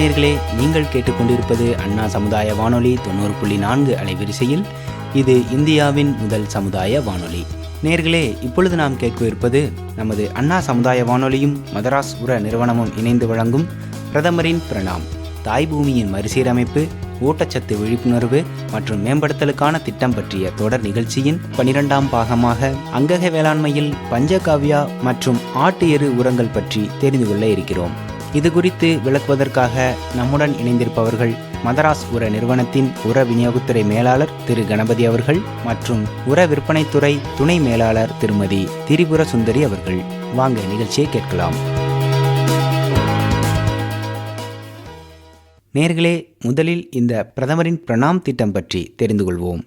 நேர்களே நீங்கள் கேட்டுக்கொண்டிருப்பது அண்ணா சமுதாய வானொலி தொண்ணூறு புள்ளி நான்கு அலைவரிசையில். இது இந்தியாவின் முதல் சமுதாய வானொலி. நேர்களே இப்பொழுது நாம் கேட்க இருப்பது நமது அண்ணா சமுதாய வானொலியும் மதராஸ் உர நிறுவனமும் இணைந்து வழங்கும் பிரதமரின் பிரணாம். தாய் பூமியின் மறுசீரமைப்பு ஊட்டச்சத்து விழிப்புணர்வு மற்றும் மேம்படுத்தலுக்கான திட்டம் பற்றிய தொடர் நிகழ்ச்சியின் பனிரெண்டாம் பாகமாக அங்கக வேளாண்மையில் பஞ்சகாவ்யா மற்றும் ஆட்டு எரு உரங்கள் பற்றி தெரிந்து கொள்ள இருக்கிறோம். இது குறித்து விளக்குவதற்காக நம்முடன் இணைந்திருப்பவர்கள் மதராஸ் உர நிறுவனத்தின் உர விநியோகத்துறை மேலாளர் திரு கணபதி அவர்கள் மற்றும் உர விற்பனைத்துறை துணை மேலாளர் திருமதி திரிபுர சுந்தரி அவர்கள். வாங்க நிகழ்ச்சியை கேட்கலாம். நேர்களே முதலில் இந்த பிரதமரின் பிரணாம் திட்டம் பற்றி தெரிந்து கொள்வோம்.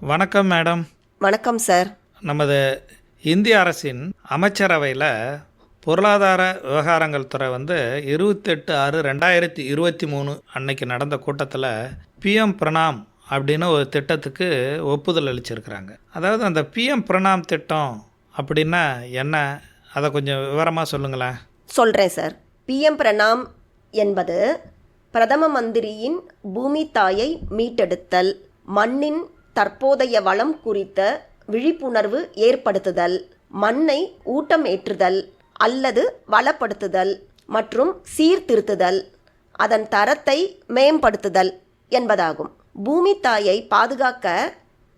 வணக்கம் மேடம். வணக்கம் சார். நமது இந்திய அரசின் அமைச்சரவையில் பொருளாதார விவகாரங்கள் துறை வந்து இருபத்தெட்டு ஆறு ரெண்டாயிரத்தி இருபத்தி மூணு அன்னைக்கு நடந்த கூட்டத்தில் பிஎம் பிரணாம் அப்படின்னு ஒரு திட்டத்துக்கு ஒப்புதல் அளிச்சிருக்கிறாங்க. அதாவது அந்த பிஎம் பிரணாம் திட்டம் அப்படின்னா என்ன? அதை கொஞ்சம் விவரமாக சொல்லுங்களேன். சொல்கிறேன் சார். பிஎம் பிரணாம் என்பது பிரதம மந்திரியின் பூமி தாயை மீட்டெடுத்தல் மண்ணின் தற்போதைய வளம் குறித்த விழிப்புணர்வு ஏற்படுத்துதல் மண்ணை ஊட்டம் ஏற்றுதல் அல்லது வளப்படுத்துதல் மற்றும் சீர்திருத்துதல் அதன் தரத்தை மேம்படுத்துதல் என்பதாகும். பூமி தாயை பாதுகாக்க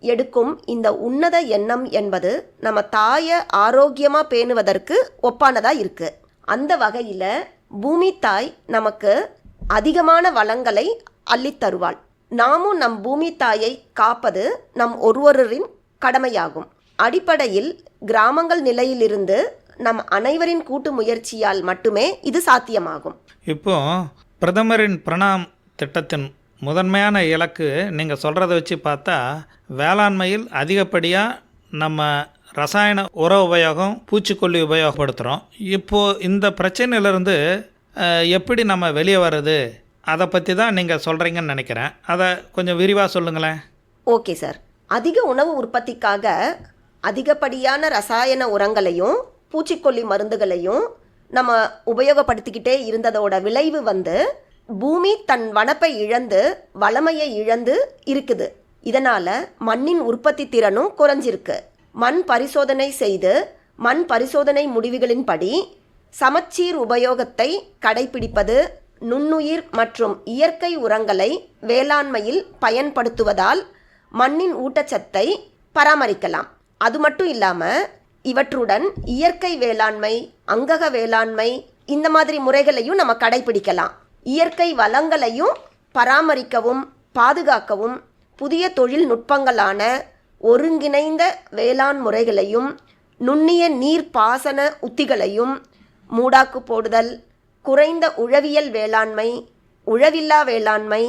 எடுக்கும் இந்த உன்னத எண்ணம் என்பது நம்ம தாயை ஆரோக்கியமாக பேணுவதற்கு ஒப்பானதாக இருக்குது அந்த வகையில் பூமி தாய் நமக்கு அதிகமான வளங்களை அள்ளித்தருவாள். நாமும் நம் பூமி தாயை காப்பது நம் ஒருவரின் கடமையாகும். அடிப்படையில் கிராமங்கள் நிலையிலிருந்து நம் அனைவரின் கூட்டு முயற்சியால் மட்டுமே இது சாத்தியமாகும். இப்போ பிரதமரின் பிரணாம் திட்டத்தின் முதன்மையான இலக்கு நீங்கள் சொல்கிறத வச்சு பார்த்தா வேளாண்மையில் அதிகப்படியாக நம்ம ரசாயன உர உபயோகம் பூச்சிக்கொல்லி உபயோகப்படுத்துகிறோம் இப்போது இந்த பிரச்சனையிலேருந்து எப்படி நம்ம வெளியே வர்றது? அதை பற்றி தான் நீங்கள் சொல்கிறீங்கன்னு நினைக்கிறேன். அதை கொஞ்சம் விரிவாக சொல்லுங்களேன். Okay sir. அதிக உணவு உற்பத்திக்காக அதிகப்படியான ரசாயன உரங்களையும் பூச்சிக்கொல்லி மருந்துகளையும் நம்ம உபயோகப்படுத்திக்கிட்டே இருந்ததோட விளைவு வந்து பூமி தன் வனப்பை இழந்து வளமையை இழந்து இருக்குது. இதனால் மண்ணின் உற்பத்தி திறனும் குறைஞ்சிருக்கு. மண் பரிசோதனை செய்து மண் பரிசோதனை முடிவுகளின்படி சமச்சீர் உபயோகத்தை கடைபிடிப்பது நுண்ணுயிர் மற்றும் இயற்கை உரங்களை வேளாண்மையில் பயன்படுத்துவதால் மண்ணின் ஊட்டச்சத்தை பராமரிக்கலாம். அது மட்டும் இல்லாமல் இவற்றுடன் இயற்கை வேளாண்மை அங்கக வேளாண்மை இந்த மாதிரி முறைகளையும் நம்ம கடைபிடிக்கலாம் இயற்கை வளங்களையும் பராமரிக்கவும் பாதுகாக்கவும் புதிய தொழில்நுட்பங்களான ஒருங்கிணைந்த வேளாண் முறைகளையும் நுண்ணிய நீர் பாசன உத்திகளையும் மூடாக்கு போடுதல் குறைந்த உழவியல் வேளாண்மை உழவில்லா வேளாண்மை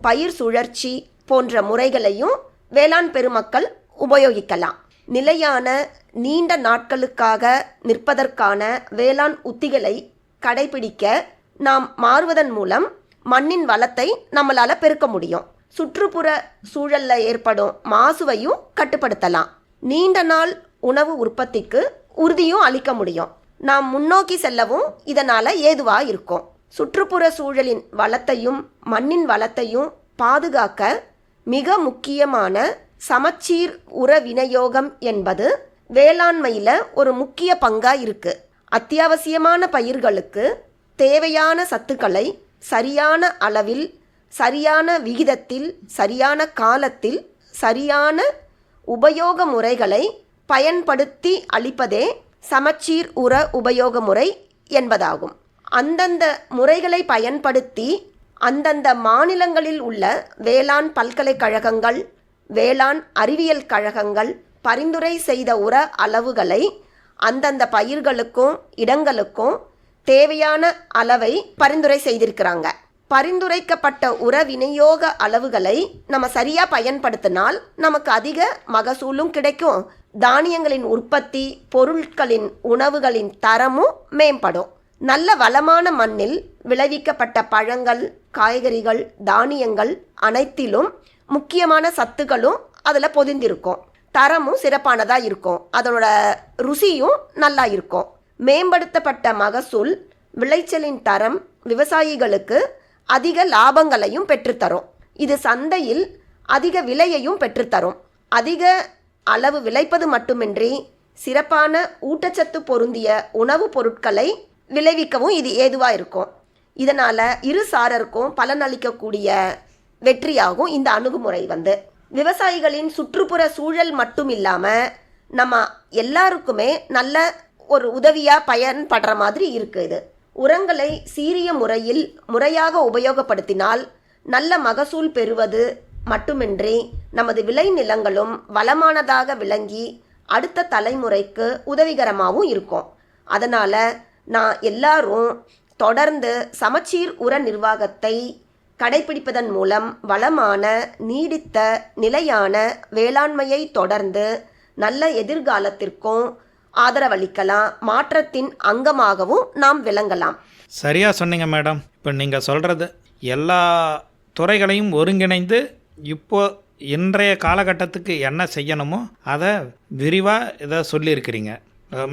பயிர் சுழற்சி போன்ற முறைகளையும் வேளாண் பெருமக்கள் உபயோகிக்கலாம். நிலையான நீண்ட நாட்களுக்காக நிற்பதற்கான வேளாண் உத்திகளை கடைபிடிக்க நாம் மாறுவதன் மூலம் மண்ணின் வளத்தை நம்மளால் பெருக்க முடியும். சுற்றுப்புற சூழலில் ஏற்படும் மாசுவையும் கட்டுப்படுத்தலாம். நீண்ட நாள் உணவு உற்பத்திக்கு உறுதியும் அளிக்க முடியும். நாம் முன்னோக்கி செல்லவும் இதனால் ஏதுவாக இருக்கும். சுற்றுப்புற சூழலின் வளத்தையும் மண்ணின் வளத்தையும் பாதுகாக்க மிக முக்கியமான சமச்சீர் உர விநியோகம் என்பது வேளாண்மையில் ஒரு முக்கிய பங்காக இருக்குது அத்தியாவசியமான பயிர்களுக்கு தேவையான சத்துக்களை சரியான அளவில் சரியான விகிதத்தில் சரியான காலத்தில் சரியான உபயோக முறைகளை பயன்படுத்தி அளிப்பதே சமச்சீர் உர உபயோக முறை என்பதாகும். அந்தந்த முறைகளை பயன்படுத்தி அந்தந்த மாநிலங்களில் உள்ள வேளாண் பல்கலைக்கழகங்கள் வேளாண் அறிவியல் கழகங்கள் பரிந்துரை செய்த உர அளவுகளை அந்தந்த பயிர்களுக்கும் இடங்களுக்கும் தேவையான அளவை பரிந்துரை செய்திருக்கிறாங்க. பரிந்துரைக்கப்பட்ட உர விநியோக அளவுகளை நம்ம சரியாக பயன்படுத்தினால் நமக்கு அதிக மகசூலும் கிடைக்கும். தானியங்களின் உற்பத்தி பொருட்களின் உணவுகளின் தரமும் மேம்படும். நல்ல வளமான மண்ணில் விளைவிக்கப்பட்ட பழங்கள் காய்கறிகள் தானியங்கள் அனைத்திலும் முக்கியமான சத்துக்களும் அதில் பொதிந்திருக்கும். தரமும் சிறப்பானதாக இருக்கும். அதனோட ருசியும் நல்லா இருக்கும். மேம்படுத்தப்பட்ட மகசூல் விளைச்சலின் தரம் விவசாயிகளுக்கு அதிக லாபங்களையும் பெற்றுத்தரும். இது சந்தையில் அதிக விலையையும் பெற்றுத்தரும். அதிக அளவு விளைப்பது மட்டுமின்றி சிறப்பான ஊட்டச்சத்து பொருந்திய உணவுப் பொருட்களை விளைவிக்கவும் இது ஏதுவாக இருக்கும். இதனால் இரு சாரருக்கும் பலனளிக்கக்கூடிய வெற்றியாகும் இந்த அணுகுமுறை வந்து. விவசாயிகளின் சுற்றுப்புற சூழல் மட்டும் இல்லாமல் நம்ம எல்லாருக்குமே நல்ல ஒரு உதவியாக பயன்படுற மாதிரி இருக்குது இது. உரங்களை சீரிய முறையில் முறையாக உபயோகப்படுத்தினால் நல்ல மகசூல் பெறுவது மட்டுமின்றி நமது விளைநிலங்களும் வளமானதாக விளங்கி அடுத்த தலைமுறைக்கு உதவிகரமாகவும் இருக்கும். அதனால் நான் எல்லாரும் தொடர்ந்து சமச்சீர் உர நிர்வாகத்தை கடைபிடிப்பதன் மூலம் வளமான நீடித்த நிலையான வேளாண்மையை தொடர்ந்து நல்ல எதிர்காலத்திற்கும் ஆதரவளிக்கலாம். மாற்றத்தின் அங்கமாகவும் நாம் விளங்கலாம். சரியாக சொன்னீங்க மேடம். இப்போ நீங்கள் சொல்கிறது எல்லா துறைகளையும் ஒருங்கிணைந்து இப்போ இன்றைய காலகட்டத்துக்கு என்ன செய்யணுமோ அதை விரிவாக இதை சொல்லியிருக்கிறீங்க.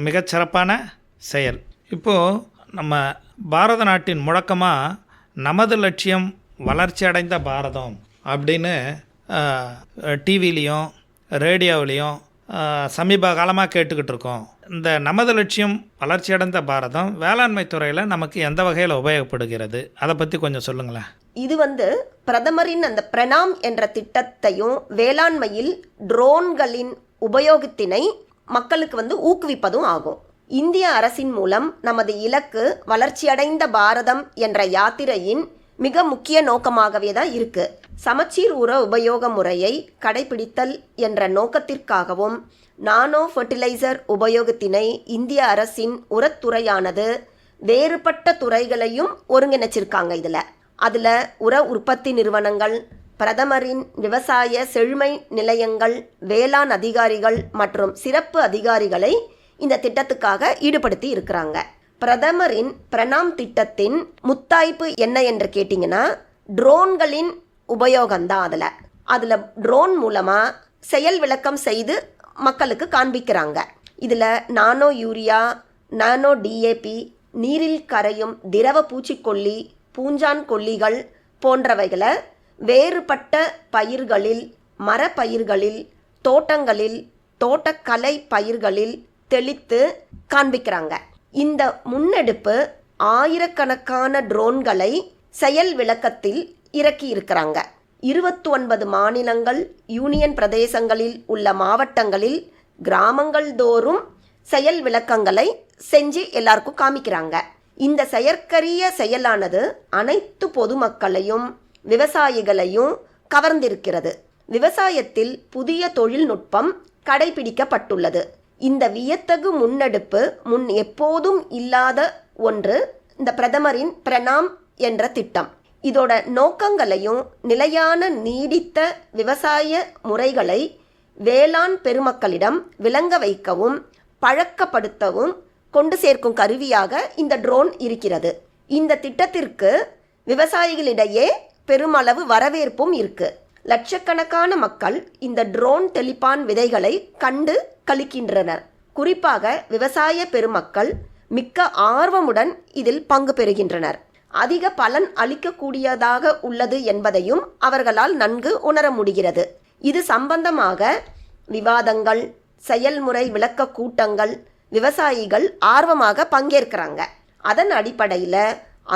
மிகச்சிறப்பான செயல். இப்போது நம்ம பாரத நாட்டின் முழக்கமாக நமது லட்சியம் வளர்ச்சி அடைந்த பாரதம் அப்படின்னு டிவிலையும் ரேடியோவிலையும் சமீப காலமாக கேட்டுக்கிட்டு இருக்கோம். இந்த நமது லட்சியம் வளர்ச்சியடைந்த பாரதம் வேளாண்மை துறையில் நமக்கு எந்த வகையில் உபயோகப்படுகிறது? அதை பற்றி கொஞ்சம் சொல்லுங்களேன். இது வந்து பிரதமரின் அந்த பிரணாம் என்ற திட்டத்தையும் வேளாண்மையில் ட்ரோன்களின் உபயோகத்தினை மக்களுக்கு வந்து ஊக்குவிப்பதும் ஆகும். இந்திய அரசின் மூலம் நமது இலக்கு வளர்ச்சியடைந்த பாரதம் என்ற யாத்திரையின் மிக முக்கிய நோக்கமாகவே தான் இருக்கு. சமச்சீர் உர உபயோக முறையை கடைபிடித்தல் என்ற நோக்கத்திற்காகவும் நானோ ஃபெர்டிலைசர் உபயோகத்தினை இந்திய அரசின் உரத்துறையானது வேறுபட்ட துறைகளையும் ஒருங்கிணைச்சிருக்காங்க இதில். அதில் உர உற்பத்தி நிறுவனங்கள் பிரதமரின் விவசாய செழுமை நிலையங்கள் வேளாண் அதிகாரிகள் மற்றும் சிறப்பு அதிகாரிகளை இந்த திட்டத்துக்காக ஈடுபடுத்தி இருக்கிறாங்க. பிரதமரின் பிரணாம் திட்டத்தின் முத்தாய்ப்பு என்ன என்று கேட்டிங்கன்னா ட்ரோன்களின் உபயோகம்தான் அதில். அதில் ட்ரோன் மூலமாக செயல் விளக்கம் செய்து மக்களுக்கு காண்பிக்கிறாங்க. இதில் நானோ யூரியா நானோ டிஏபி நீரில் கரையும் திரவ பூச்சிக்கொல்லி பூஞ்சான் கொல்லிகள் போன்றவைகளை வேறுபட்ட பயிர்களில் மரப்பயிர்களில் தோட்டங்களில் தோட்டக்கலை பயிர்களில் தெளித்து காண்பிக்கிறாங்க. இந்த முன்னெடுப்பு ஆயிரக்கணக்கான ட்ரோன்களை செயல் விளக்கத்தில் இறக்கி இருக்கிறாங்க இருபத்தி ஒன்பது மாநிலங்கள் யூனியன் பிரதேசங்களில் உள்ள மாவட்டங்களில் கிராமங்கள் தோறும் செயல் விளக்கங்களை செஞ்சு எல்லாருக்கும் காமிக்கிறாங்க. இந்த செயற்கரிய செயலானது அனைத்து பொதுமக்களையும் விவசாயிகளையும் கவர்ந்திருக்கிறது. விவசாயத்தில் புதிய தொழில்நுட்பம் கடைபிடிக்கப்பட்டுள்ளது. இந்த வியத்தகு முன்னெடுப்பு முன் எப்போதும் இல்லாத ஒன்று இந்த பிரதமரின் பிரணாம் என்ற திட்டம். இதோட நோக்கங்களையும் நிலையான நீடித்த விவசாய முறைகளை வேளாண் பெருமக்களிடம் விளங்க வைக்கவும் பழக்கப்படுத்தவும் கொண்டு சேர்க்கும் கருவியாக இந்த ட்ரோன் இருக்கிறது. இந்த திட்டத்திற்கு விவசாயிகளிடையே பெருமளவு வரவேற்பும் இருக்குது லட்சக்கணக்கான மக்கள் இந்த ட்ரோன் தெளிப்பான் விதைகளை கண்டு கழிக்கின்றனர். குறிப்பாக விவசாய பெருமக்கள் மிக்க ஆர்வமுடன் இதில் பங்கு பெறுகின்றனர். அதிக பலன் அளிக்கக்கூடியதாக உள்ளது என்பதையும் அவர்களால் நன்கு உணர முடிகிறது. இது சம்பந்தமாக விவாதங்கள் செயல்முறை விளக்க கூட்டங்கள் விவசாயிகள் ஆர்வமாக பங்கேற்கிறாங்க. அதன் அடிப்படையில்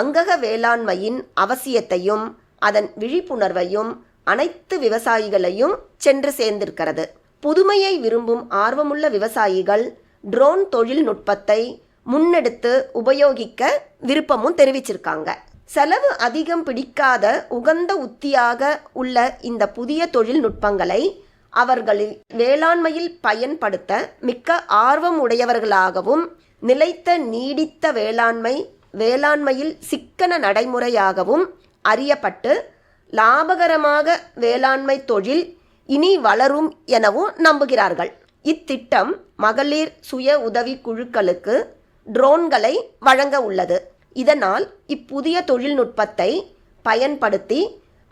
அங்கக வேளாண்மையின் அவசியத்தையும் அதன் விழிப்புணர்வையும் அனைத்து விவசாயிகளையும் சென்று சேர்ந்திருக்கிறது. புதுமையை விரும்பும் ஆர்வமுள்ள விவசாயிகள் ட்ரோன் தொழில்நுட்பத்தை முன்னெடுத்து உபயோகிக்க விருப்பமும் தெரிவிச்சிருக்காங்க. செலவு அதிகம் பிடிக்காத உகந்த உத்தியாக உள்ள இந்த புதிய தொழில்நுட்பங்களை அவர்களில் வேளாண்மையில் பயன்படுத்த மிக்க ஆர்வம் உடையவர்களாகவும் நிலைத்த நீடித்த வேளாண்மை வேளாண்மையில் சிக்கன நடைமுறையாகவும் அறியப்பட்டு லாபகரமாக வேளாண்மை தொழில் இனி வளரும் எனவும் நம்புகிறார்கள். இத்திட்டம் மகளிர் சுய உதவி குழுக்களுக்கு ட்ரோன்களை வழங்க உள்ளது. இதனால் இப்புதிய தொழில்நுட்பத்தை பயன்படுத்தி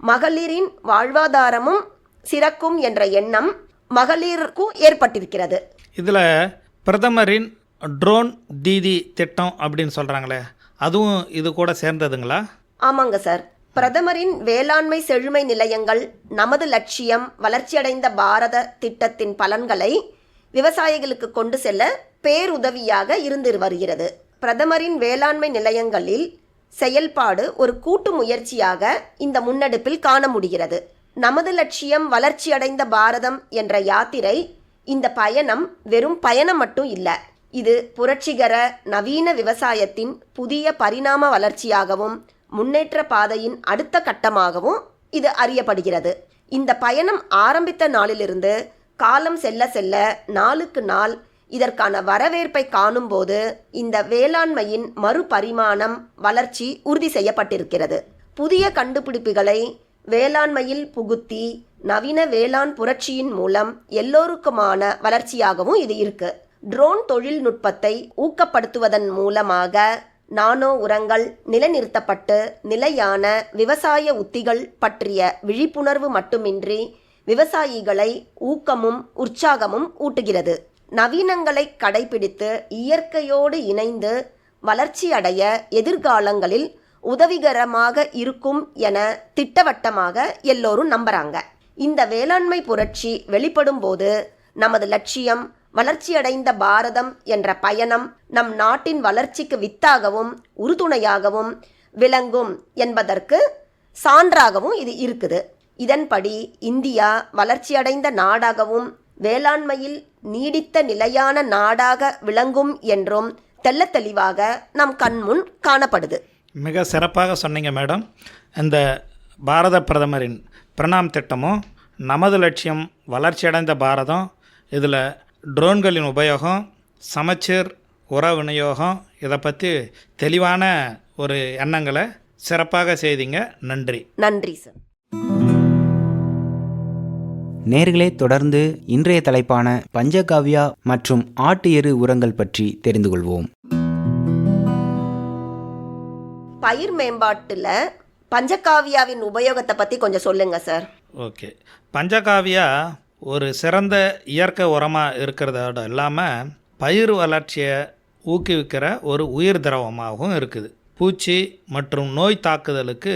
மகளிரின் வாழ்வாதாரமும் சிறக்கும் என்ற எண்ணம் மகளிருக்கும் ஏற்பட்டிருக்கிறது. இதில் பிரதமரின் ட்ரோன் தீதி திட்டம் அப்படின்னு சொல்கிறாங்களே அதுவும் இது கூட சேர்ந்ததுங்களா? ஆமாங்க சார். பிரதமரின் வேளாண்மை செழுமை நிலையங்கள் நமது லட்சியம் வளர்ச்சியடைந்த பாரத திட்டத்தின் பலன்களை விவசாயிகளுக்கு கொண்டு செல்ல பேருதவியாக இருந்து வருகிறது. பிரதமரின் வேளாண்மை நிலையங்களில் செயல்பாடு ஒரு கூட்டு முயற்சியாக இந்த முன்னெடுப்பில் காண முடிகிறது. நமது லட்சியம் வளர்ச்சியடைந்த பாரதம் என்ற யாத்திரை இந்த பயணம் வெறும் பயணம் மட்டும் இல்லை இது புரட்சிகர நவீன விவசாயத்தின் புதிய பரிணாம வளர்ச்சியாகவும் முன்னேற்ற பாதையின் அடுத்த கட்டமாகவும் இது அறியப்படுகிறது. இந்த பயணம் ஆரம்பித்த நாளிலிருந்து காலம் செல்ல செல்ல நாளுக்கு நாள் இதற்கான வரவேற்பை காணும்போது இந்த வேளாண்மையின் மறுபரிமாணம் வளர்ச்சி உறுதி செய்யப்பட்டிருக்கிறது. புதிய கண்டுபிடிப்புகளை வேளாண்மையில் புகுத்தி நவீன வேளாண் புரட்சியின் மூலம் எல்லோருக்குமான வளர்ச்சியாகவும் இது இருக்கு. ட்ரோன் தொழில்நுட்பத்தை ஊக்கப்படுத்துவதன் மூலமாக நானோ உரங்கள் நிலைநிறுத்தப்பட்டு நிலையான விவசாய உத்திகள் பற்றிய விழிப்புணர்வு மட்டுமின்றி விவசாயிகளை ஊக்கமும் உற்சாகமும் ஊட்டுகிறது. நவீனங்களை கடைபிடித்து இயற்கையோடு இணைந்து வளர்ச்சியடைய எதிர்காலங்களில் உதவிகரமாக இருக்கும் என திட்டவட்டமாக எல்லோரும் நம்புறாங்க. இந்த வேளாண்மை புரட்சி வெளிப்படும் போது நமது லட்சியம் வளர்ச்சியடைந்த பாரதம் என்ற பயணம் நம் நாட்டின் வளர்ச்சிக்கு வித்தாகவும் உறுதுணையாகவும் விளங்கும் என்பதற்கு சான்றாகவும் இது இருக்குது. இதன்படி இந்தியா வளர்ச்சியடைந்த நாடாகவும் வேளாண்மையில் நீடித்த நிலையான நாடாக விளங்கும் என்றும் தெள்ளத் தெளிவாக நம் கண்முன் காணப்படுது. மிக சிறப்பாக சொன்னீங்க மேடம். இந்த பாரத பிரதமரின் பிரணாம் திட்டமும் நமது லட்சியம் வளர்ச்சியடைந்த பாரதம் இதில் ட்ரோன்களின் உபயோகம் சமச்சீர் உர விநியோகம் இதை பற்றி தெளிவான ஒரு எண்ணங்களை சிறப்பாக செய்தீங்க. நன்றி. நன்றி சார். நேர்களே தொடர்ந்து இன்றைய தலைப்பான பஞ்சகாவ்யா மற்றும் ஆட்டு எரு உரங்கள் பற்றி தெரிந்து கொள்வோம். பயிர் மேம்பாட்டில் பஞ்சகாவியாவின் உபயோகத்தை பற்றி கொஞ்சம் சொல்லுங்க சார். ஓகே. பஞ்சகாவியா ஒரு சிறந்த இயற்கை உரமாக இருக்கிறதோட இல்லாமல் பயிர் வளர்ச்சியை ஊக்குவிக்கிற ஒரு உயிர் திரவமாகவும் இருக்குது. பூச்சி மற்றும் நோய் தாக்குதலுக்கு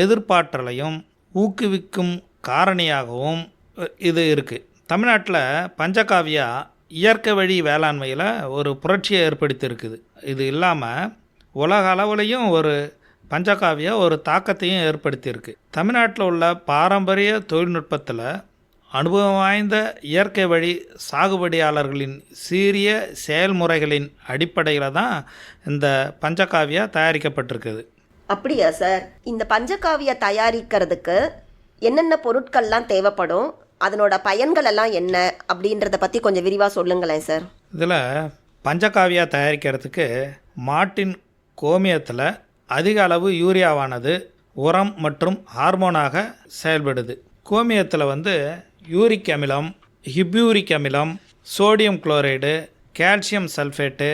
எதிர்ப்பாற்றலையும் ஊக்குவிக்கும் காரணியாகவும் இது இருக்குது தமிழ்நாட்டில் பஞ்சகாவியா இயற்கை வழி வேளாண்மையில் ஒரு புரட்சியை ஏற்படுத்தியிருக்குது. இது இல்லாமல் உலக அளவுலேயும் ஒரு பஞ்சகாவியா ஒரு தாக்கத்தையும் ஏற்படுத்தியிருக்கு. தமிழ்நாட்டில் உள்ள பாரம்பரிய தொழில்நுட்பத்தில் அனுபவம் வாய்ந்த இயற்கை வழி சாகுபடியாளர்களின் சீரிய செயல்முறைகளின் அடிப்படையில் தான் இந்த பஞ்சகாவியா தயாரிக்கப்பட்டிருக்குது. அப்படியா சார்? இந்த பஞ்சகாவிய தயாரிக்கிறதுக்கு என்னென்ன பொருட்கள்லாம் தேவைப்படும்? அதனோட பயன்கள் எல்லாம் என்ன? அப்படின்றத பற்றி கொஞ்சம் விரிவாக சொல்லுங்களேன் சார். இதில் பஞ்சகாவியா தயாரிக்கிறதுக்கு மாட்டின் கோமியத்தில் அதிக அளவு யூரியாவானது உரம் மற்றும் ஹார்மோனாக செயல்படுது. கோமியத்தில் வந்து யூரிக் அமிலம் ஹிப்யூரிக் அமிலம் sodium chloride calcium sulphate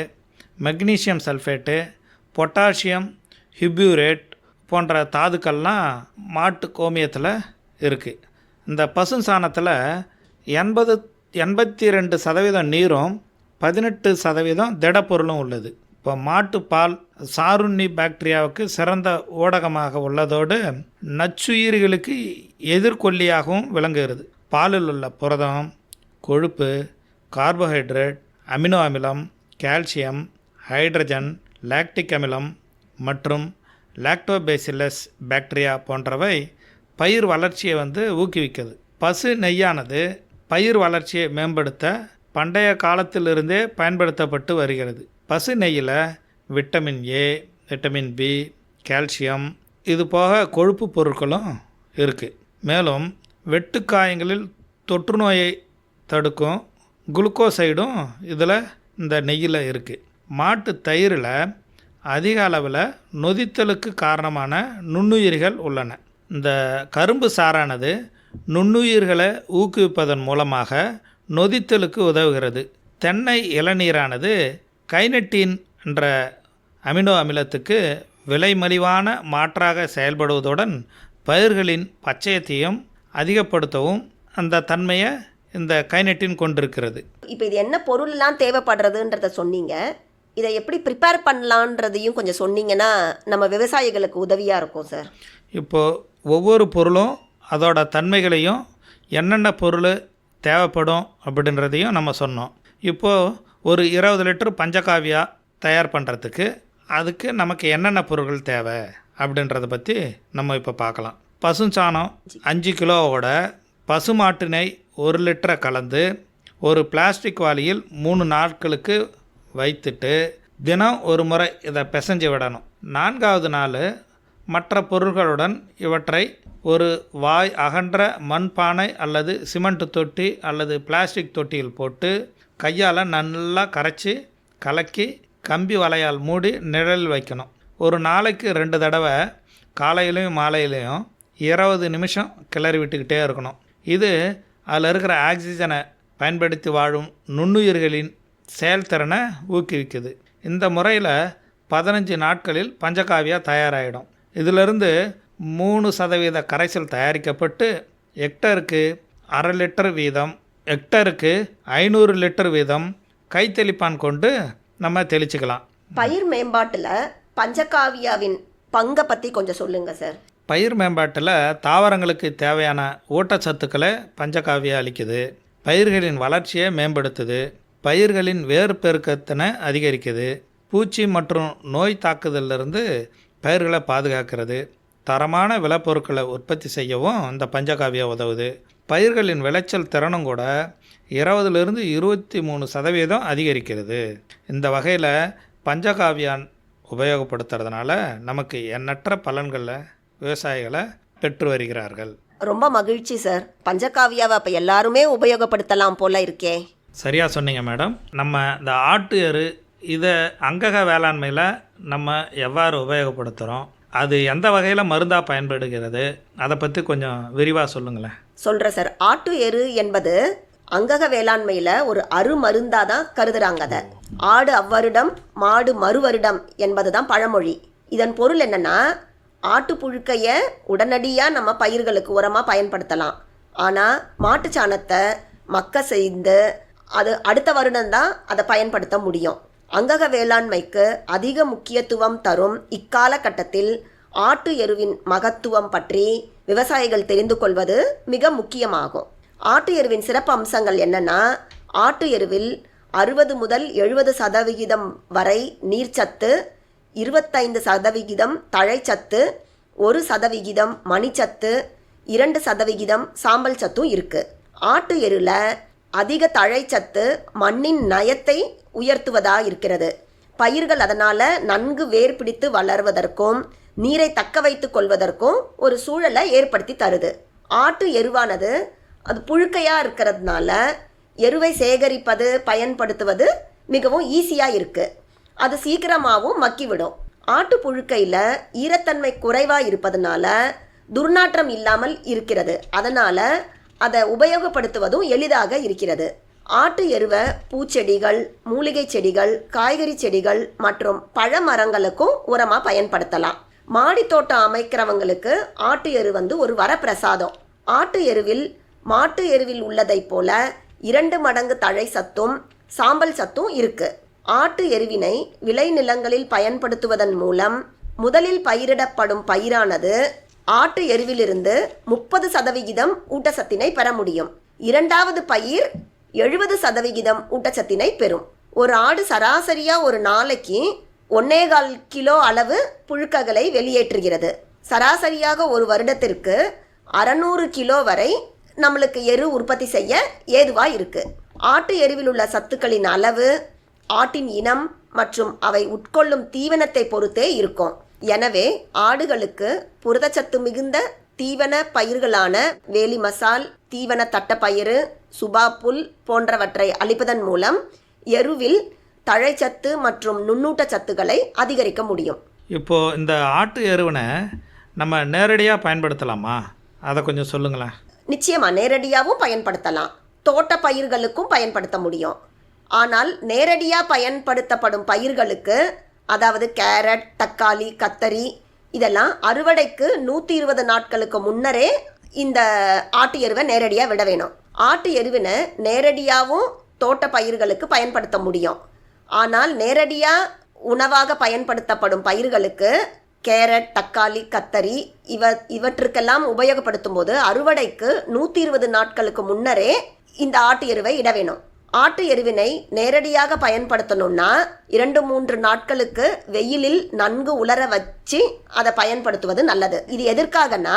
magnesium sulphate potassium hippurate போன்ற தாதுக்கள்லாம் மாட்டு கோமியத்தில் இருக்குது இந்த பசு சாணத்தில் எண்பது எண்பத்தி ரெண்டு சதவீதம் நீரும் பதினெட்டு சதவீதம் திடப்பொருளும் உள்ளது. இப்போ மாட்டுப்பால் சாருண்ணி பாக்டீரியாவுக்கு சிறந்த ஊடகமாக உள்ளதோடு நச்சுயிர்களுக்கு எதிர்கொல்லியாகவும் விளங்குகிறது. பாலில் உள்ள புரதம் கொழுப்பு கார்போஹைட்ரேட் அமினோ அமிலம் கால்சியம் ஹைட்ரஜன் லாக்டிக் அமிலம் மற்றும் லாக்டோபேசிலஸ் பாக்டீரியா போன்றவை பயிர் வளர்ச்சியை வந்து ஊக்குவிக்கிறது பசு நெய்யானது பயிர் வளர்ச்சியை மேம்படுத்த பண்டைய காலத்திலிருந்தே பயன்படுத்தப்பட்டு வருகிறது. பசு நெய்யில் vitamin A vitamin B calcium இது போக கொழுப்பு பொருட்களும் இருக்குது மேலும் வெட்டுக்காயங்களில் தொற்று நோயை தடுக்கும் குளுக்கோசைடும் இதில் இந்த நெய்யில் இருக்குது மாட்டு தயிரில் அதிக அளவில் நொதித்தலுக்கு காரணமான நுண்ணுயிர்கள் உள்ளன. இந்த கரும்பு சாறானது நுண்ணுயிர்களை ஊக்குவிப்பதன் மூலமாக நொதித்தலுக்கு உதவுகிறது. தென்னை இளநீரானது கைனட்டின் என்ற அமினோ அமிலத்துக்கு விலைமலிவான மாற்றாக செயல்படுவதுடன் பயிர்களின் பச்சையத்தையும் அதிகப்படுத்தவும் அந்த தன்மையை இந்த கைனட்டின் கொண்டிருக்கிறது. இப்போ இது என்ன பொருள்லாம் தேவைப்படுறதுன்றத சொன்னீங்க. இதை எப்படி ப்ரிப்பேர் பண்ணலான்றதையும் கொஞ்சம் சொன்னீங்கன்னா நம்ம விவசாயிகளுக்கு உதவியாக இருக்கும் சார் இப்போது ஒவ்வொரு பொருளும் அதோட தன்மைகளையும் என்னென்ன பொருள் தேவைப்படும் அப்படின்றதையும் நம்ம சொன்னோம். இப்போது ஒரு இருபது லிட்டர் பஞ்சகாவியா தயார் பண்ணுறதுக்கு அதுக்கு நமக்கு என்னென்ன பொருட்கள் தேவை அப்படின்றத பற்றி நம்ம இப்போ பார்க்கலாம். பசுஞ்சாணம் அஞ்சு கிலோவோட பசுமாட்டு நெய் ஒரு லிட்டரை கலந்து ஒரு பிளாஸ்டிக் வாளியில் மூணு நாட்களுக்கு வைத்துட்டு தினம் ஒரு முறை இதை பிசைஞ்சு விடணும். நான்காவது நாள் மற்ற பொருள்களுடன் இவற்றை ஒரு வாய் அகன்ற மண்பானை அல்லது சிமெண்ட் தொட்டி அல்லது பிளாஸ்டிக் தொட்டியில் போட்டு கையால் நல்லா கரைச்சி கலக்கி கம்பி வலையால் மூடி நிழலில் வைக்கணும். ஒரு நாளைக்கு ரெண்டு தடவை காலையிலையும் மாலையிலையும் இருபது நிமிஷம் கிளறி விட்டுக்கிட்டே இருக்கணும். இது அதில் இருக்கிற ஆக்சிஜனை பயன்படுத்தி வாழும் நுண்ணுயிர்களின் செயல்திறனை ஊக்குவிக்குது. இந்த முறையில் பதினஞ்சு நாட்களில் பஞ்சகாவியா தயாராகிடும் இதிலிருந்து மூணு சதவீத கரைசல் தயாரிக்கப்பட்டு ஹெக்டருக்கு அரை லிட்டர் வீதம் ஹெக்டருக்கு ஐநூறு லிட்டர் வீதம் கைத்தெளிப்பான் கொண்டு நம்ம தெளிச்சுக்கலாம். பயிர் மேம்பாட்டில் பஞ்சகாவியாவின் பங்கை பற்றி கொஞ்சம் சொல்லுங்கள் சார். பயிர் மேம்பாட்டில் தாவரங்களுக்கு தேவையான ஊட்டச்சத்துக்களை பஞ்சகாவியம் அளிக்குது. பயிர்களின் வளர்ச்சியை மேம்படுத்துது. பயிர்களின் வேர் பெருக்கத்தினை அதிகரிக்குது. பூச்சி மற்றும் நோய் தாக்குதலிருந்து பயிர்களை பாதுகாக்கிறது. தரமான விளைபொருட்களை உற்பத்தி செய்யவும் இந்த பஞ்சகாவியம் உதவுது. பயிர்களின் விளைச்சல் திறனும் கூட இருபதுலேருந்து இருபத்தி மூணு சதவீதம் அதிகரிக்கிறது. இந்த வகையில் பஞ்சகாவியான் உபயோகப்படுத்துறதுனால நமக்கு எண்ணற்ற பலன்களை விவசாயிகளை பெற்று வருகிறார்கள். ரொம்ப மகிழ்ச்சி சார் பஞ்சகாவியாவை அப்போ எல்லாருமே உபயோகப்படுத்தலாம் போல இருக்கே. சரியாக சொன்னீங்க மேடம் நம்ம இந்த ஆட்டு எரு இதை அங்கக வேளாண்மையில் நம்ம எவ்வாறு உபயோகப்படுத்துகிறோம் அது எந்த வகையில் மருந்தாக பயன்படுகிறது? அதை பற்றி கொஞ்சம் விரிவாக சொல்லுங்களேன். சொல்கிறேன் சார் ஆட்டு எரு என்பது அங்கக வேளாண்மையில் ஒரு அருமருந்தாக தான் கருதுறாங்க அதை. ஆடு அவ்வருடம் மாடு மறுவருடம் என்பது தான் பழமொழி. இதன் பொருள் என்னன்னா ஆட்டு புழுக்கையை உடனடியாக நம்ம பயிர்களுக்கு உரமாக பயன்படுத்தலாம். ஆனால் மாட்டுச் சாணத்தை மக்க செய்து அது அடுத்த வருடம்தான் அதை பயன்படுத்த முடியும். அங்கக வேளாண்மைக்கு அதிக முக்கியத்துவம் தரும் இக்காலகட்டத்தில் ஆட்டு எருவின் மகத்துவம் பற்றி விவசாயிகள் தெரிந்து கொள்வது மிக முக்கியமாகும். ஆட்டு எருவின் சிறப்பு அம்சங்கள் என்னென்னா ஆட்டு எருவில் அறுபது முதல் எழுபது சதவிகிதம் வரை நீர்ச்சத்து இருபத்தைந்து சதவிகிதம் தழைச்சத்து ஒரு சதவிகிதம் மணிச்சத்து இரண்டு சதவிகிதம் சாம்பல் சத்தும் இருக்குது ஆட்டு எருவில் அதிக தழைச்சத்து மண்ணின் நயத்தை உயர்த்துவதாக இருக்கிறது. பயிர்கள் அதனால் நன்கு வேர் பிடித்து வளர்வதற்கும் நீரை தக்க வைத்து கொள்வதற்கும் ஒரு சூழலை ஏற்படுத்தி தருது. ஆட்டு எருவானது அது புழுக்கையாக இருக்கிறதுனால எருவை சேகரிப்பது பயன்படுத்துவது மிகவும் ஈஸியாக இருக்குது அது சீக்கிரமாகவும் மக்கிவிடும். ஆட்டு புழுக்கையில் ஈரத்தன்மை குறைவாக இருப்பதனால துர்நாற்றம் இல்லாமல் இருக்கிறது. அதனால் அதை உபயோகப்படுத்துவதும் எளிதாக இருக்கிறது. ஆட்டு எருவை பூச்செடிகள் மூலிகை செடிகள் காய்கறி செடிகள் மற்றும் பழ மரங்களுக்கும் உரமாக பயன்படுத்தலாம். மாடி தோட்டம் அமைக்கிறவங்களுக்கு ஆட்டு எரு வந்து ஒரு வரப்பிரசாதம். ஆட்டு எருவில் மாட்டு எருவில் உள்ளதைப் போல இரண்டு மடங்கு தழை சத்தும் சாம்பல் சத்தும் இருக்குது ஆட்டு எருவினை விளைநிலங்களில் பயன்படுத்துவதன் மூலம் முதலில் பயிரிடப்படும் பயிரானது ஆட்டு எருவிலிருந்து முப்பது சதவிகிதம் ஊட்டச்சத்தினை பெற முடியும். இரண்டாவது பயிர் எழுபது சதவிகிதம் ஊட்டச்சத்தினை பெறும். ஒரு ஆடு சராசரியா ஒரு நாளைக்கு ஒன்னேகால் கிலோ அளவு புழுக்ககளை வெளியேற்றுகிறது. சராசரியாக ஒரு வருடத்திற்கு அறநூறு கிலோ வரை நம்மளுக்கு எரு உற்பத்தி செய்ய ஏதுவாக இருக்கு. ஆட்டு எருவில் உள்ள சத்துக்களின் அளவு ஆட்டின் இனம் மற்றும் அவை உட்கொள்ளும் தீவனத்தை பொறுத்தே இருக்கும். எனவே ஆடுகளுக்கு புரதச்சத்து மிகுந்த தீவன பயிர்களான வேலி மசால் தீவன தட்டப்பயிறு சுபா புல் போன்றவற்றை அளிப்பதன் மூலம் எருவில் தழைச்சத்து மற்றும் நுண்ணூட்ட சத்துக்களை அதிகரிக்க முடியும். இப்போது இந்த ஆட்டு எருவினை நம்ம நேரடியாக பயன்படுத்தலாமா? அதை கொஞ்சம் சொல்லுங்களேன். நிச்சயமா நேரடியாகவும் பயன்படுத்தலாம். தோட்ட பயிர்களுக்கும் பயன்படுத்த முடியும். ஆனால் நேரடியாக பயன்படுத்தப்படும் பயிர்களுக்கு அதாவது கேரட் தக்காளி கத்தரி இதெல்லாம் அறுவடைக்கு நூற்றி இருபது நாட்களுக்கு முன்னரே இந்த ஆட்டு எருவை நேரடியாக விட வேணும். ஆட்டு எருவினை நேரடியாகவும் தோட்ட பயிர்களுக்கு பயன்படுத்த முடியும். ஆனால் நேரடியாக உணவாக பயன்படுத்தப்படும் பயிர்களுக்கு கேரட் தக்காளி கத்தரி இவ இவற்றுக்கெல்லாம் உபயோகப்படுத்தும் போது அறுவடைக்கு நூற்றி இருபது நாட்களுக்கு முன்னரே இந்த ஆட்டு எருவை இட வேணும். ஆட்டு எருவினை நேரடியாக பயன்படுத்தணும்னா இரண்டு மூன்று நாட்களுக்கு வெயிலில் நன்கு உலர வச்சு அதை பயன்படுத்துவது நல்லது. இது எதற்காகனா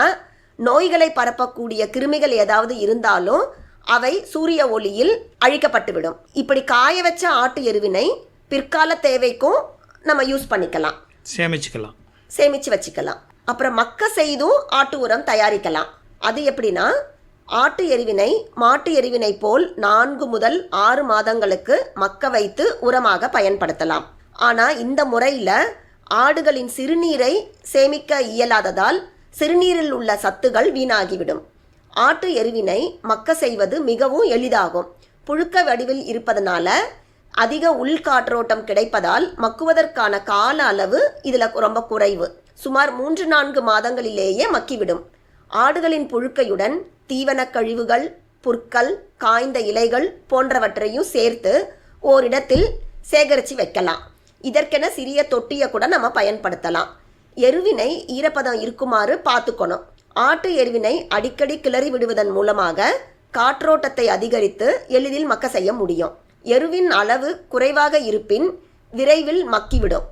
நோய்களை பரப்பக்கூடிய கிருமிகள் ஏதாவது இருந்தாலும் அவை சூரிய ஒளியில் அழிக்கப்பட்டுவிடும். இப்படி காய வச்ச ஆட்டு எருவினை பிற்கால தேவைக்கும் நம்ம யூஸ் பண்ணிக்கலாம். சேமிச்சுக்கலாம். சேமித்து வச்சுக்கலாம். அப்புறம் மக்க செய்தும் ஆட்டு உரம் தயாரிக்கலாம். அது எப்படின்னா ஆட்டு எருவினை மாட்டு எருவினை போல் நான்கு முதல் ஆறு மாதங்களுக்கு மக்க வைத்து உரமாக பயன்படுத்தலாம். ஆனால் இந்த முறையில் ஆடுகளின் சிறுநீரை சேமிக்க இயலாததால் சிறுநீரில் உள்ள சத்துகள் வீணாகிவிடும். ஆட்டு எருவினை மக்க செய்வது மிகவும் எளிதாகும். புழுக்க வடிவில் இருப்பதனால அதிக உள்காற்றோட்டம் கிடைப்பதால் மக்குவதற்கான கால அளவு இதில் ரொம்ப குறைவு. சுமார் மூன்று நான்கு மாதங்களிலேயே மக்கிவிடும். ஆடுகளின் புழுக்கையுடன் தீவனக் கழிவுகள் புற்கள் காய்ந்த இலைகள் போன்றவற்றையும் சேர்த்து ஓரிடத்தில் சேகரித்து வைக்கலாம். இதற்கென சிறிய தொட்டியை கூட நம்ம பயன்படுத்தலாம். எருவினை ஈரப்பதம் இருக்குமாறு பார்த்துக்கணும். ஆட்டு எருவினை அடிக்கடி கிளறி விடுவதன் மூலமாக காற்றோட்டத்தை அதிகரித்து எளிதில் மக்க செய்ய முடியும். எருவின் அளவு குறைவாக இருப்பின் விரைவில் மக்கிவிடும்.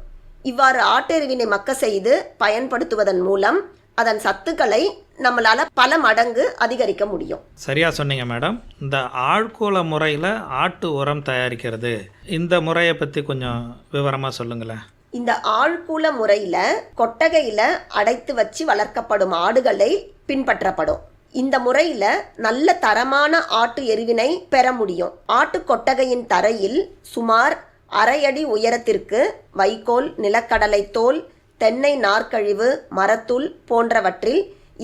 இவ்வாறு ஆட்டெருவினை மக்க செய்து பயன்படுத்துவதன் மூலம் அதன் சத்துக்களை நம்மளால பல மடங்கு அதிகரிக்க முடியும். சரியா சொன்னீங்க மேடம். இந்த ஆழ்கூல முறையில் ஆட்டு உரம் தயாரிக்கிறது. இந்த முறையை பற்றி கொஞ்சம் விவரமாக சொல்லுங்களேன். இந்த ஆழ்கூல முறையில கொட்டகையில அடைத்து வச்சு வளர்க்கப்படும் ஆடுகளை பின்பற்றப்படும். இந்த முறையில நல்ல தரமான ஆட்டு எருவினை பெற முடியும். ஆட்டு கொட்டகையின் தரையில் சுமார் அரை அடி உயரத்திற்கு வைக்கோல் நிலக்கடலை தோல் தென்னை நார்க்கழிவு மரத்தூள் போன்றவற்றில்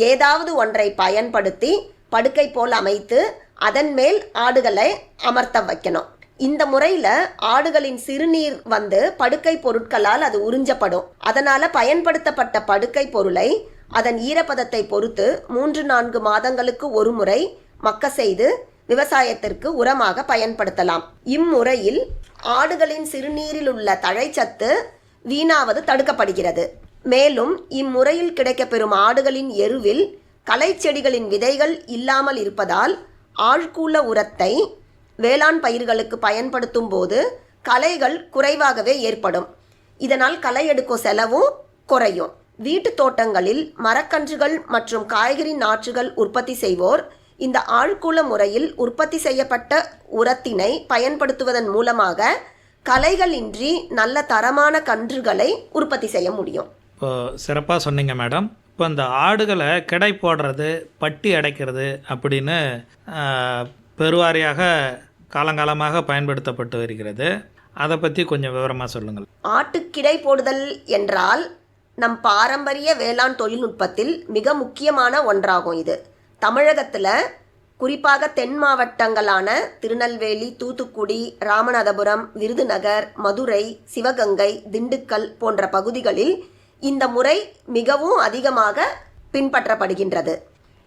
ஏதாவது ஒன்றை பயன்படுத்தி படுக்கை போல் அமைத்து அதன் மேல் ஆடுகளை அமர்த்த வைக்கணும். இந்த முறையில் ஆடுகளின் சிறுநீர் வந்து படுக்கை பொருட்களால் அது உறிஞ்சப்படும். அதனால் பயன்படுத்தப்பட்ட படுக்கை பொருளை அதன் ஈரப்பதத்தை பொறுத்து மூன்று நான்கு மாதங்களுக்கு ஒரு முறை மக்க செய்து விவசாயத்திற்கு உரமாக பயன்படுத்தலாம். இம்முறையில் ஆடுகளின் சிறுநீரில் உள்ள தழைச்சத்து வீணாவது தடுக்கப்படுகிறது. மேலும் இம்முறையில் கிடைக்கப்பெறும் ஆடுகளின் எருவில் களை செடிகளின் விதைகள் இல்லாமல் இருப்பதால் ஆழ்கூல உரத்தை வேளாண் பயிர்களுக்கு பயன்படுத்தும் போது களைகள் குறைவாகவே ஏற்படும். இதனால் களை எடுக்கும் செலவும் குறையும். வீட்டு தோட்டங்களில் மரக்கன்றுகள் மற்றும் காய்கறி நாற்றுகள் உற்பத்தி செய்வோர் இந்த ஆழ்கூல முறையில் உற்பத்தி செய்யப்பட்ட உரத்தினை பயன்படுத்துவதன் மூலமாக களைகள் இன்றி நல்ல தரமான கன்றுகளை உற்பத்தி செய்ய முடியும். இப்போ சிறப்பாக சொன்னீங்க மேடம். இப்போ இந்த ஆடுகளை கிடை போடுறது பட்டி அடைக்கிறது அப்படின்னு பெருவாரியாக காலங்காலமாக பயன்படுத்தப்பட்டு வருகிறது. அதை பற்றி கொஞ்சம் விவரமாக சொல்லுங்கள். ஆட்டுக்கிடை போடுதல் என்றால் நம் பாரம்பரிய வேளாண் தொழில்நுட்பத்தில் மிக முக்கியமான ஒன்றாகும் இது. தமிழகத்தில் குறிப்பாக தென் மாவட்டங்களான திருநெல்வேலி தூத்துக்குடி ராமநாதபுரம் விருதுநகர் மதுரை சிவகங்கை திண்டுக்கல் போன்ற பகுதிகளில் இந்த முறை மிகவும் அதிகமாக பின்பற்றப்படுகின்றது.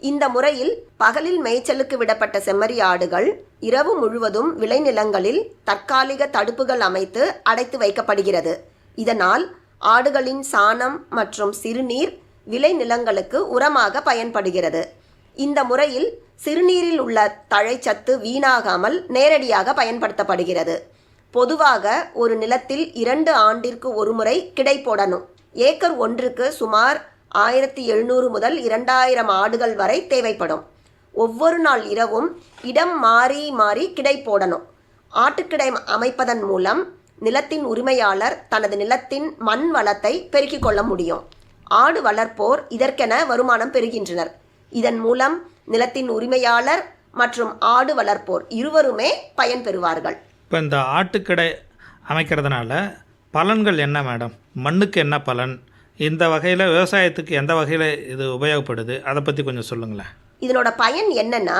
இந்த முறையில் பகலில் மேய்ச்சலுக்கு விடப்பட்ட செம்மறி ஆடுகள் இரவு முழுவதும் விளைநிலங்களில் தற்காலிக தடுப்புகள் அமைத்து அடைத்து வைக்கப்படுகிறது. இதனால் ஆடுகளின் சாணம் மற்றும் சிறுநீர் விளைநிலங்களுக்கு உரமாக பயன்படுகிறது. இந்த முறையில் சிறுநீரில் உள்ள தழைச்சத்து வீணாகாமல் நேரடியாக பயன்படுத்தப்படுகிறது. பொதுவாக ஒரு நிலத்தில் இரண்டு ஆண்டிற்கு ஒருமுறை கிடை போடணும். ஏக்கர் ஒன்றுக்கு சுமார் ஆயிரத்தி எழுநூறு முதல் இரண்டாயிரம் ஆடுகள் வரை தேவைப்படும். ஒவ்வொரு நாள் இரவும் இடம் மாறி மாறி கிடை போடணும். ஆட்டுக்கிடை அமைப்பதன் மூலம் நிலத்தின் உரிமையாளர் தனது நிலத்தின் மண் வளத்தை பெருக்கிக் கொள்ள முடியும். ஆடு வளர்ப்போர் இதற்கென வருமானம் பெறுகின்றனர். இதன் மூலம் நிலத்தின் உரிமையாளர் மற்றும் ஆடு வளர்ப்போர் இருவருமே பயன்பெறுவார்கள் இப்போ இந்த ஆட்டுக்கடை அமைக்கிறதுனால பலன்கள் என்ன மேடம்? மண்ணுக்கு என்ன பலன்? இந்த வகையில் விவசாயத்துக்கு எந்த வகையில் இது உபயோகப்படுது? அதை பற்றி கொஞ்சம் சொல்லுங்களேன். இதனோட பயன் என்னன்னா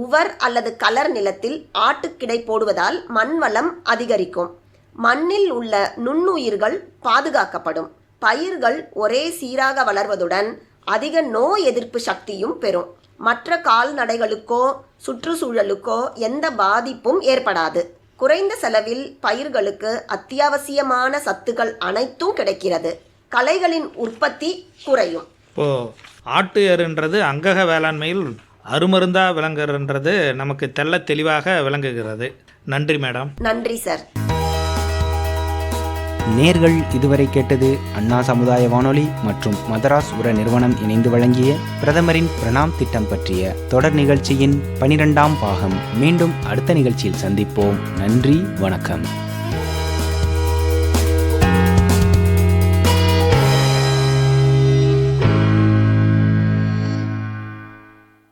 உவர் அல்லது கலர் நிலத்தில் ஆட்டுக்கிடை போடுவதால் மண் வளம் அதிகரிக்கும். மண்ணில் உள்ள நுண்ணுயிர்கள் பாதுகாக்கப்படும். பயிர்கள் ஒரே சீராக வளர்வதுடன் அதிக நோய் எதிர்ப்பு சக்தியும் பெறும். மற்ற கால்நடைகளுக்கோ சுற்றுச்சூழலுக்கோ எந்த பாதிப்பும் ஏற்படாது. குறைந்த செலவில் பயிர்களுக்கு அத்தியாவசியமான சத்துக்கள் அனைத்தும் கிடைக்கிறது. களைகளின் உற்பத்தி குறையும். இப்போது ஆட்டு எருன்றது அங்கக வேளாண்மையில் அருமருந்தாக விளங்குறன்றது நமக்கு தெள்ள தெளிவாக விளங்குகிறது. நன்றி மேடம். நன்றி சார். நேர்கள் இதுவரை கேட்டது அண்ணா சமுதாய வானொலி மற்றும் மதராஸ் உர நிறுவனம் இணைந்து வழங்கிய பிரதமரின் பிரணாம் திட்டம் பற்றிய தொடர் நிகழ்ச்சியின் பனிரெண்டாம் பாகம் மீண்டும் அடுத்த நிகழ்ச்சியில் சந்திப்போம். நன்றி வணக்கம்.